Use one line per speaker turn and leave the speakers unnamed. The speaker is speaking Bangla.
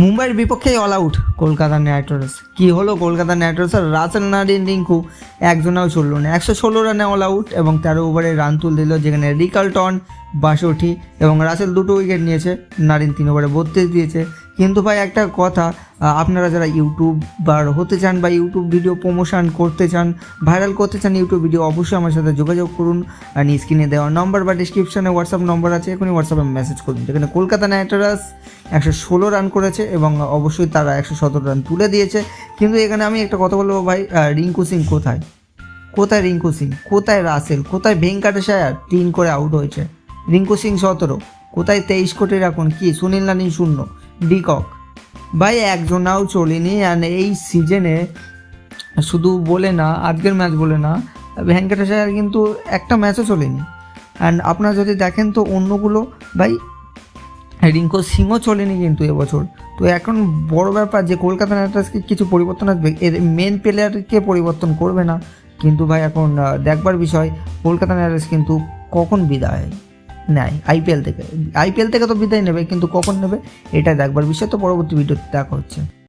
মুম্বাইয়ের বিপক্ষেই all out Kolkata knight riders কী হলো কলকাতা নাইট রাইডার্সের রাসেল নারিন রিঙ্কু একজনাও চলল না। একশো ষোলো রানে অল আউট এবং তেরো ওভারে রান তুল দিল, যেখানে রিকালটন বাষট্টি এবং রাসেল দুটো উইকেট নিয়েছে। নারিন তিন ওভারে বত্রিশ দিয়েছে। কিন্তু ভাই একটা কথা আপনারা যারা ইউটিউবার হতে চান বা ইউটিউব ভিডিও প্রমোশন করতে চান ভাইরাল করতে চান ইউটিউব ভিডিও, অবশ্যই আমার সাথে যোগাযোগ করুন। আর স্ক্রিনে দেওয়া নম্বর বা ডিসক্রিপশনে হোয়াটসঅ্যাপ নম্বর আছে, এখনই হোয়াটসঅ্যাপে মেসেজ করুন যেখানে কলকাতা নাইট রাইডার্স একশো ষোলো রান করেছে এবং অবশ্যই তারা একশো সতেরো রান তুলে দিয়েছে। কিন্তু এখানে আমি একটা কথা বলব ভাই রিঙ্কু সিং কোথায়? কোথায় রিঙ্কু সিং? কোথায় রাসেল? কোথায় ভেঙ্কাটেশায়ার তিন করে আউট হয়েছে। রিঙ্কু সিং সতেরো। কোথায় তেইশ কোটি রাখুন? কি? সুনীল নানি শূন্য। ডিকক। ভাই, একজনাও চলেনি অ্যান্ড এই সিজনে শুধু বলে না, আজকের ম্যাচ বলে না ভেঙ্কটেশায়ার কিন্তু একটা ম্যাচও চলেনি। অ্যান্ড আপনারা যদি দেখেন তো অন্যগুলো, ভাই, রিঙ্কো সিংও চলেনি কিন্তু এবছর। তো এখন বড় ব্যাপার যে কলকাতা নাইট রাইডার্সকে কিছু পরিবর্তন আসবে, এর মেন প্লেয়ারকে পরিবর্তন করবে না। কিন্তু ভাই, এখন দেখবার বিষয়, কলকাতা নাইট রাইডার্স কিন্তু কখন বিদায়? নেয় আইপিএল থেকে। আইপিএল থেকে তো বিদায় নেবে, কিন্তু কখন নেবে এটা দেখবার বিষয়। তো পরবর্তী ভিডিওতে দেখা হচ্ছে।